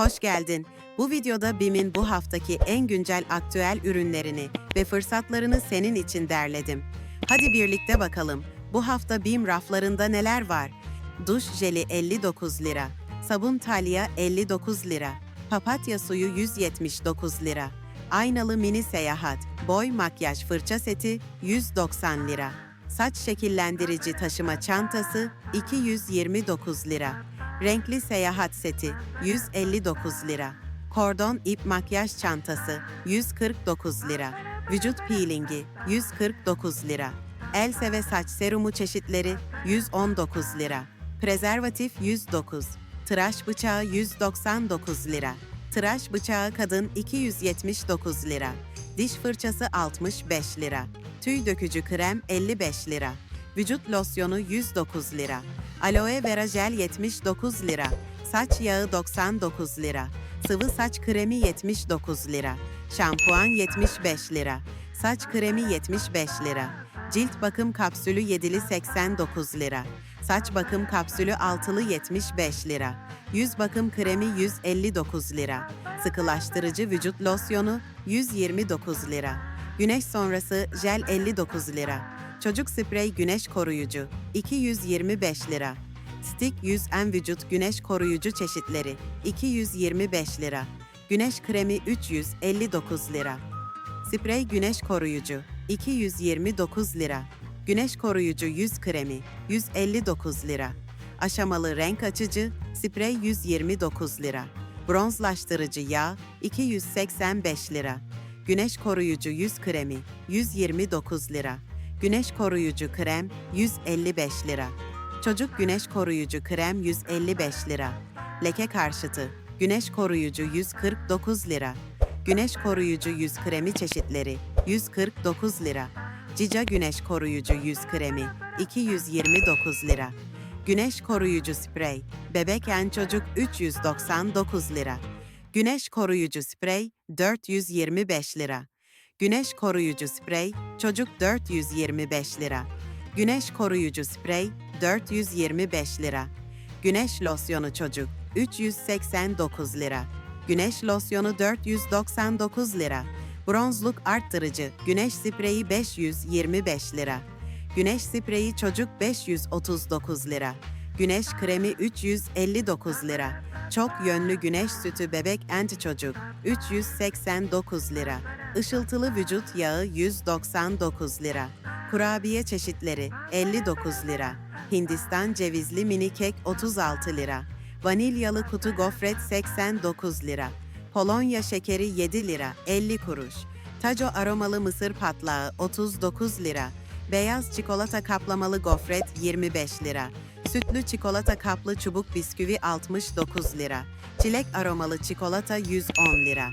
Hoş geldin. Bu videoda BİM'in bu haftaki en güncel aktüel ürünlerini ve fırsatlarını senin için derledim. Hadi birlikte bakalım. Bu hafta BİM raflarında neler var? Duş jeli 59 lira, sabun Talya 59 lira, papatya suyu 179 lira, aynalı mini seyahat, boy makyaj fırça seti 190 lira, saç şekillendirici taşıma çantası 229 lira, renkli seyahat seti 159 lira, kordon ip makyaj çantası 149 lira, vücut peelingi 149 lira, else ve saç serumu çeşitleri 119 lira, prezervatif 109, tıraş bıçağı 199 lira, tıraş bıçağı kadın 279 lira, diş fırçası 65 lira, tüy dökücü krem 55 lira, vücut losyonu 109 lira, aloe vera jel 79 lira, saç yağı 99 lira, sıvı saç kremi 79 lira, şampuan 75 lira, saç kremi 75 lira, cilt bakım kapsülü 7'li 89 lira, saç bakım kapsülü 6'lı 75 lira, yüz bakım kremi 159 lira, sıkılaştırıcı vücut losyonu 129 lira, güneş sonrası jel 59 lira, çocuk sprey güneş koruyucu 225 lira, Stick 100 en vücut güneş koruyucu çeşitleri 225 lira. Güneş kremi 359 lira. Sprey güneş koruyucu 229 lira. Güneş koruyucu yüz kremi 159 lira. Aşamalı renk açıcı sprey 129 lira. Bronzlaştırıcı yağ 285 lira. Güneş koruyucu yüz kremi 129 lira. Güneş koruyucu krem 155 lira. Çocuk güneş koruyucu krem 155 lira. Leke karşıtı güneş koruyucu 149 lira. Güneş koruyucu yüz kremi çeşitleri 149 lira. Cica güneş koruyucu yüz kremi 229 lira. Güneş koruyucu sprey bebek en çocuk 399 lira. Güneş koruyucu sprey 425 lira. Güneş koruyucu sprey çocuk 425 lira. Güneş koruyucu sprey 425 lira. Güneş losyonu çocuk 389 lira. Güneş losyonu 499 lira. Bronzluk arttırıcı güneş spreyi 525 lira. Güneş spreyi çocuk 539 lira. Güneş kremi 359 lira. Çok yönlü güneş sütü bebek anti çocuk 389 lira. Işıltılı vücut yağı 199 lira. Kurabiye çeşitleri 59 lira. Hindistan cevizli mini kek 36 lira. Vanilyalı kutu gofret 89 lira. Polonya şekeri 7 lira 50 kuruş. Taco aromalı mısır patlağı 39 lira. Beyaz çikolata kaplamalı gofret 25 lira. Sütlü çikolata kaplı çubuk bisküvi 69 lira. Çilek aromalı çikolata 110 lira.